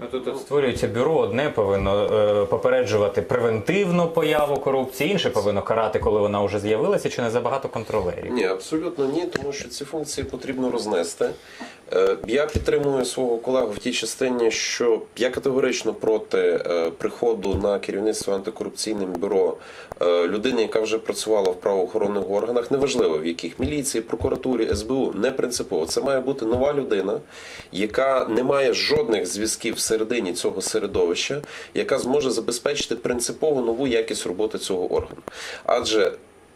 Ну, тут створюється бюро, одне повинно е, попереджувати превентивну появу корупції, інше повинно карати, коли вона вже з'явилася, чи не забагато контролерів. Ні, абсолютно ні, тому що ці функції потрібно рознести. Е, Я підтримую свого колегу в тій частині, що я категорично проти е, приходу на керівництво антикорупційним бюро е, людини, яка вже працювала в правоохоронних органах, неважливо в яких міліції, прокуратурі, СБУ, не принципово. Це має бути нова людина, яка не має жодних зв'язків всередині цього середовища, яка зможе забезпечити принципово нову якість роботи цього органу. Адже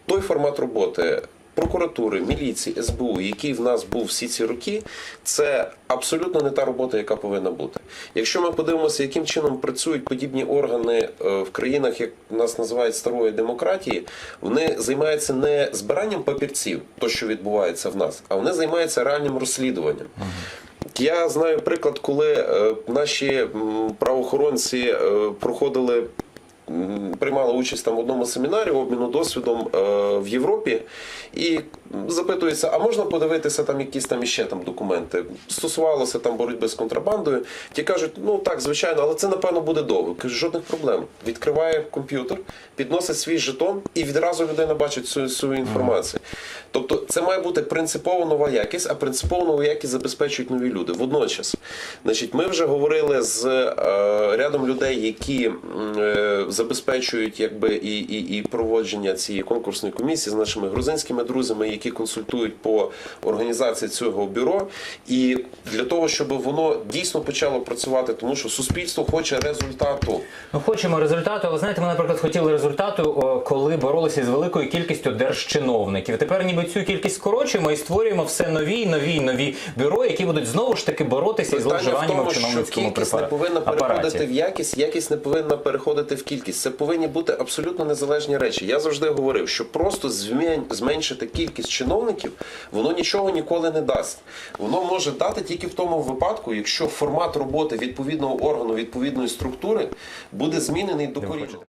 той формат роботи прокуратури, міліції, СБУ, який в нас був всі ці роки, це абсолютно не та робота, яка повинна бути. Якщо ми подивимося, яким чином працюють подібні органи е, в країнах, як нас називають старої демократії, вони займаються не збиранням папірців, то що відбувається в нас, а вони займаються реальним розслідуванням. Я знаю приклад, коли е, наші правоохоронці е, проходили. М, Приймали участь там в одному семінарі обміну досвідом е, в Європі і запитується, а можна подивитися там якісь там іще там документи? Стосувалося там боротьби з контрабандою. Ті кажуть, ну так, звичайно, але це напевно буде довго. Кажу, жодних проблем. Відкриває комп'ютер, підносить свій жетон, і відразу людина бачить цю, цю інформацію. Тобто, це має бути принципово нова якість, а принципово нову якість забезпечують нові люди. Водночас, значить, ми вже говорили з е, рядом людей, які е, забезпечують якби і, і, і проводження цієї конкурсної комісії з нашими грузинськими друзями, які консультують по організації цього бюро. І для того, щоб воно дійсно почало працювати, тому що суспільство хоче результату. Ми хочемо результату, але знаєте, ми, наприклад, хотіли результату, коли боролися з великою кількістю держчиновників. Тепер ніби цю кількість скорочуємо і створюємо все нові, нові, нові бюро, які будуть знову ж таки боротися із зловживаннями в чиновницькому кількість не повинна переходити в якість, якість не повинна переходити в кількість. Це повинні бути абсолютно незалежні речі. Я завжди говорив, що просто зменшити кількість чиновників, воно нічого ніколи не дасть. Воно може дати тільки в тому випадку, якщо формат роботи відповідного органу, відповідної структури буде змінений до коріння.